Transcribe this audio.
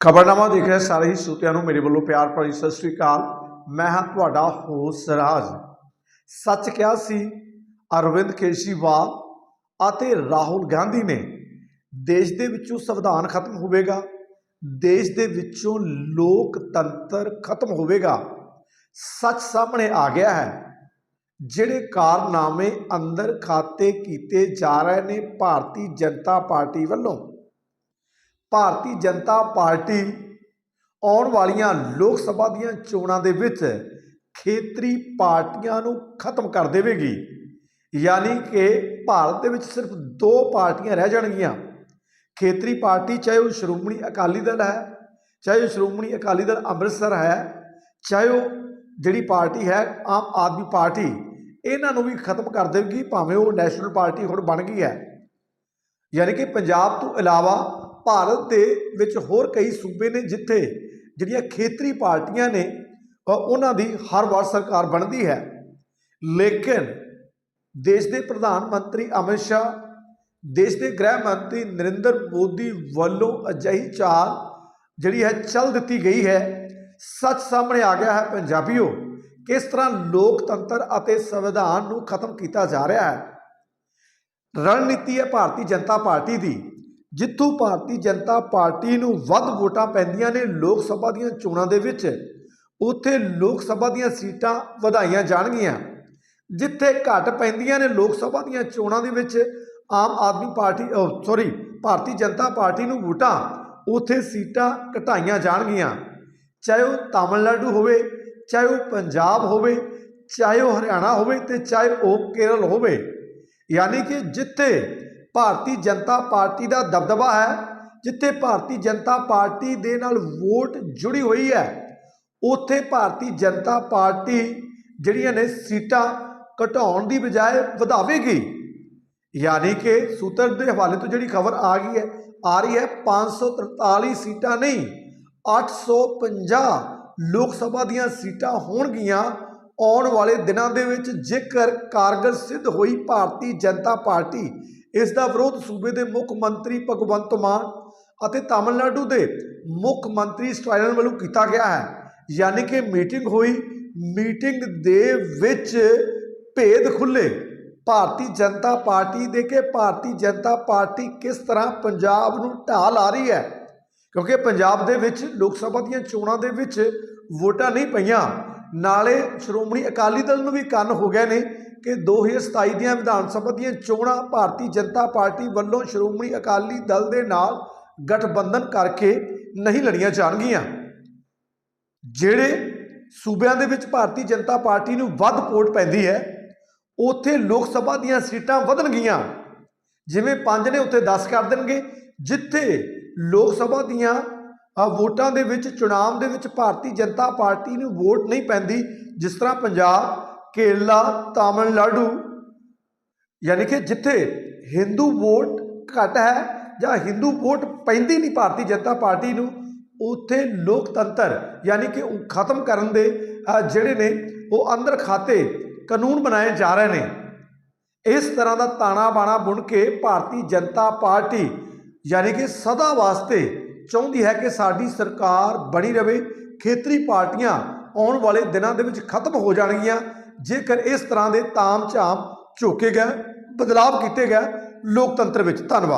ਖਬਰਨਾਮਾ ਦੇਖ ਰਹੇ ਸਾਰੇ ਹੀ ਸਰੋਤਿਆਂ ਨੂੰ ਮੇਰੇ ਵੱਲੋਂ ਪਿਆਰ ਭਰੀ ਸਤਿ ਸ੍ਰੀ ਅਕਾਲ। ਮੈਂ ਹਾਂ ਤੁਹਾਡਾ ਹੋਸ ਰਾਜ। ਸੱਚ ਕਿਹਾ ਸੀ, ਅਰਵਿੰਦ ਕੇਜਰੀਵਾਲ ਅਤੇ ਰਾਹੁਲ ਗਾਂਧੀ ਨੇ, ਦੇਸ਼ ਦੇ ਵਿੱਚੋਂ ਸੰਵਿਧਾਨ ਖਤਮ ਹੋਵੇਗਾ, ਦੇਸ਼ ਦੇ ਵਿੱਚੋਂ ਲੋਕਤੰਤਰ ਖਤਮ ਹੋਵੇਗਾ। ਸੱਚ ਸਾਹਮਣੇ ਆ ਗਿਆ ਹੈ। ਜਿਹੜੇ ਕਾਰਨਾਮੇ ਅੰਦਰ ਖਾਤੇ ਕੀਤੇ ਜਾ ਰਹੇ ਨੇ, ਭਾਰਤੀ ਜਨਤਾ ਪਾਰਟੀ ਵੱਲੋਂ। ਭਾਰਤੀ ਜਨਤਾ ਪਾਰਟੀ ਆਉਣ ਵਾਲੀਆਂ ਲੋਕ ਸਭਾ ਦੀਆਂ ਚੋਣਾਂ ਦੇ ਵਿੱਚ ਖੇਤਰੀ ਪਾਰਟੀਆਂ ਨੂੰ ਖਤਮ ਕਰ ਦੇਵੇਗੀ। ਯਾਨੀ ਕਿ ਭਾਰਤ ਦੇ ਵਿੱਚ ਸਿਰਫ ਦੋ ਪਾਰਟੀਆਂ ਰਹਿ ਜਾਣਗੀਆਂ। ਖੇਤਰੀ ਪਾਰਟੀ ਚਾਹੇ ਉਹ ਸ਼੍ਰੋਮਣੀ ਅਕਾਲੀ ਦਲ ਹੈ, ਚਾਹੇ ਉਹ ਸ਼੍ਰੋਮਣੀ ਅਕਾਲੀ ਦਲ ਅੰਮ੍ਰਿਤਸਰ ਹੈ, ਚਾਹੇ ਉਹ ਜਿਹੜੀ ਪਾਰਟੀ ਹੈ ਆਮ ਆਦਮੀ ਪਾਰਟੀ, ਇਹਨਾਂ ਨੂੰ ਵੀ ਖਤਮ ਕਰ ਦੇਵੇਗੀ, ਭਾਵੇਂ ਉਹ ਨੈਸ਼ਨਲ ਪਾਰਟੀ ਹੁਣ ਬਣ ਗਈ ਹੈ। ਯਾਨੀ ਕਿ ਪੰਜਾਬ ਤੋਂ ਇਲਾਵਾ ਭਾਰਤ ਦੇ ਵਿੱਚ ਹੋਰ ਕਈ ਸੂਬੇ ਨੇ ਜਿੱਥੇ ਜਿਹੜੀਆਂ ਖੇਤਰੀ ਪਾਰਟੀਆਂ ਨੇ ਉਹਨਾਂ ਦੀ ਹਰ ਵਾਰ ਸਰਕਾਰ ਬਣਦੀ ਹੈ। ਲੇਕਿਨ ਦੇਸ਼ ਦੇ ਪ੍ਰਧਾਨ ਮੰਤਰੀ ਅਮਿਤ ਸ਼ਾਹ, ਦੇਸ਼ ਦੇ ਗ੍ਰਹਿ ਮੰਤਰੀ ਨਰਿੰਦਰ ਮੋਦੀ ਵੱਲੋਂ ਅਜਿਹੀ ਚਾਲ ਜਿਹੜੀ ਹੈ ਚੱਲ ਦਿੱਤੀ ਗਈ ਹੈ। ਸੱਚ ਸਾਹਮਣੇ ਆ ਗਿਆ ਹੈ ਪੰਜਾਬੀਓ, ਕਿਸ ਤਰ੍ਹਾਂ ਲੋਕਤੰਤਰ ਅਤੇ ਸੰਵਿਧਾਨ ਨੂੰ ਖਤਮ ਕੀਤਾ ਜਾ ਰਿਹਾ ਹੈ। ਰਣਨੀਤੀ ਹੈ ਭਾਰਤੀ ਜਨਤਾ ਪਾਰਟੀ ਦੀ। ਜਿੱਥੋਂ ਭਾਰਤੀ ਜਨਤਾ ਪਾਰਟੀ ਨੂੰ ਵੱਧ ਵੋਟਾਂ ਪੈਂਦੀਆਂ ਨੇ ਲੋਕ ਸਭਾ ਦੀਆਂ ਚੋਣਾਂ ਦੇ ਵਿੱਚ, ਉੱਥੇ ਲੋਕ ਸਭਾ ਦੀਆਂ ਸੀਟਾਂ ਵਧਾਈਆਂ ਜਾਣਗੀਆਂ। ਜਿੱਥੇ ਘੱਟ ਪੈਂਦੀਆਂ ਨੇ ਲੋਕ ਸਭਾ ਦੀਆਂ ਚੋਣਾਂ ਦੇ ਵਿੱਚ, Aam Aadmi party sorry Bharatiya Janata party ਨੂੰ ਵੋਟਾਂ, ਉੱਥੇ ਸੀਟਾਂ ਘਟਾਈਆਂ ਜਾਣਗੀਆਂ। ਚਾਹੇ ਉਹ ਤਾਮਿਲਨਾਡੂ ਹੋਵੇ, ਚਾਹੇ ਉਹ ਪੰਜਾਬ ਹੋਵੇ, ਚਾਹੇ ਉਹ ਹਰਿਆਣਾ ਹੋਵੇ ਤੇ ਚਾਹੇ ਉਹ ਕੇਰਲ ਹੋਵੇ। ਯਾਨੀ ਕਿ ਜਿੱਥੇ ਭਾਰਤੀ ਜਨਤਾ ਪਾਰਟੀ ਦਾ ਦਬਦਬਾ ਹੈ, ਜਿੱਥੇ ਭਾਰਤੀ ਜਨਤਾ ਪਾਰਟੀ ਦੇ ਨਾਲ ਵੋਟ ਜੁੜੀ ਹੋਈ ਹੈ, ਉੱਥੇ ਭਾਰਤੀ ਜਨਤਾ ਪਾਰਟੀ ਜਿਹੜੀਆਂ ਨੇ ਸੀਟਾਂ ਘਟਾਉਣ ਦੀ ਬਜਾਏ ਵਧਾਵੇਗੀ। ਯਾਨੀ ਕਿ ਸੂਤਰ ਦੇ ਹਵਾਲੇ ਤੋਂ ਜਿਹੜੀ ਖਬਰ ਆ ਗਈ ਹੈ, ਆ ਰਹੀ ਹੈ 543 ਸੀਟਾਂ ਨਹੀਂ 850 ਲੋਕ ਸਭਾ ਦੀਆਂ ਸੀਟਾਂ ਹੋਣਗੀਆਂ। ਆਉਣ ਵਾਲੇ ਦਿਨਾਂ ਦੇ ਵਿੱਚ ਜੇਕਰ ਕਾਰਗਰ ਸਿੱਧ ਹੋਈ ਭਾਰਤੀ ਜਨਤਾ ਪਾਰਟੀ ਇਸ ਦਾ ਵਿਰੋਧ ਸੂਬੇ ਦੇ ਮੁੱਖ ਮੰਤਰੀ ਭਗਵੰਤ ਮਾਨ ਅਤੇ ਤਾਮਿਲਨਾਡੂ ਦੇ ਮੁੱਖ ਮੰਤਰੀ ਸਟਾਈਨਰ ਵੱਲੋਂ ਕੀਤਾ ਗਿਆ ਹੈ। ਯਾਨੀ ਕਿ ਮੀਟਿੰਗ ਹੋਈ। ਮੀਟਿੰਗ ਦੇ ਵਿੱਚ ਭੇਦ ਖੁੱਲੇ ਭਾਰਤੀ ਜਨਤਾ ਪਾਰਟੀ ਦੇ ਕੇ ਭਾਰਤੀ ਜਨਤਾ ਪਾਰਟੀ ਕਿਸ ਤਰ੍ਹਾਂ ਪੰਜਾਬ ਨੂੰ ਢਾਹ ਲਾ ਰਹੀ ਹੈ? ਕਿਉਂਕਿ ਪੰਜਾਬ ਦੇ ਵਿੱਚ ਲੋਕ ਸਭਾ ਦੀਆਂ ਚੋਣਾਂ ਦੇ ਵਿੱਚ ਵੋਟਾਂ ਨਹੀਂ ਪਈਆਂ। ਨਾਲੇ ਸ਼੍ਰੋਮਣੀ ਅਕਾਲੀ ਦਲ ਨੂੰ ਵੀ ਕੰਨ ਹੋ ਗਏ ਨੇ। ਕਿ 2027 ਦੀਆਂ ਵਿਧਾਨ ਸਭਾ ਦੀਆਂ ਚੋਣਾਂ ਭਾਰਤੀ ਜਨਤਾ ਪਾਰਟੀ ਵੱਲੋਂ ਸ਼੍ਰੋਮਣੀ ਅਕਾਲੀ ਦਲ ਦੇ ਨਾਲ ਗਠਬੰਧਨ ਕਰਕੇ ਨਹੀਂ ਲੜੀਆਂ ਜਾਣਗੀਆਂ। ਜਿਹੜੇ ਸੂਬਿਆਂ ਦੇ ਵਿੱਚ ਭਾਰਤੀ ਜਨਤਾ ਪਾਰਟੀ ਨੂੰ ਵੱਧ ਵੋਟ ਪੈਂਦੀ ਹੈ, ਉੱਥੇ ਲੋਕ ਸਭਾ ਦੀਆਂ ਸੀਟਾਂ ਵਧਣਗੀਆਂ। ਜਿਵੇਂ 5 ਨੇ ਉੱਥੇ 10 ਕਰ ਦੇਣਗੇ, ਜਿੱਥੇ ਲੋਕ ਸਭਾ ਦੀਆਂ ਵੋਟਾਂ ਦੇ ਵਿੱਚ ਚੁਣਾਵ ਦੇ ਵਿੱਚ ਭਾਰਤੀ ਜਨਤਾ ਪਾਰਟੀ ਨੂੰ ਵੋਟ ਨਹੀਂ ਪੈਂਦੀ, ਜਿਸ ਤਰ੍ਹਾਂ ਪੰਜਾਬ ਕੇਰਲਾ ਤਾਮਿਲਨਾਡੂ। ਯਾਨੀ ਕਿ ਜਿੱਥੇ ਹਿੰਦੂ ਵੋਟ ਘੱਟ ਹੈ ਜਾਂ ਹਿੰਦੂ ਵੋਟ ਪੈਂਦੀ ਨਹੀਂ ਭਾਰਤੀ ਜਨਤਾ ਪਾਰਟੀ ਨੂੰ, ਉੱਥੇ ਲੋਕਤੰਤਰ ਯਾਨੀ ਕਿ ਉਹ ਖਤਮ ਕਰਨ ਦੇ ਜਿਹੜੇ ਨੇ, ਉਹ ਅੰਦਰ ਖਾਤੇ ਕਾਨੂੰਨ ਬਣਾਏ ਜਾ ਰਹੇ ਨੇ। ਇਸ ਤਰ੍ਹਾਂ ਦਾ ਤਾਣਾ ਬਾਣਾ ਬੁਣ ਕੇ ਭਾਰਤੀ ਜਨਤਾ ਪਾਰਟੀ ਯਾਨੀ ਕਿ ਸਦਾ ਵਾਸਤੇ ਚਾਹੁੰਦੀ ਹੈ ਕਿ ਸਾਡੀ ਸਰਕਾਰ ਬਣੀ ਰਹੇ ਖੇਤਰੀ ਪਾਰਟੀਆਂ ਆਉਣ ਵਾਲੇ ਦਿਨਾਂ ਦੇ ਵਿੱਚ ਖਤਮ ਹੋ ਜਾਣਗੀਆਂ। ਜੇਕਰ ਇਸ ਤਰ੍ਹਾਂ ਦੇ ਤਾਮ ਝਾਮ ਝੋਕੇ ਗਏ ਬਦਲਾਵ ਕੀਤੇ ਗਏ ਲੋਕਤੰਤਰ ਵਿੱਚ ਧੰਨਵਾਦ।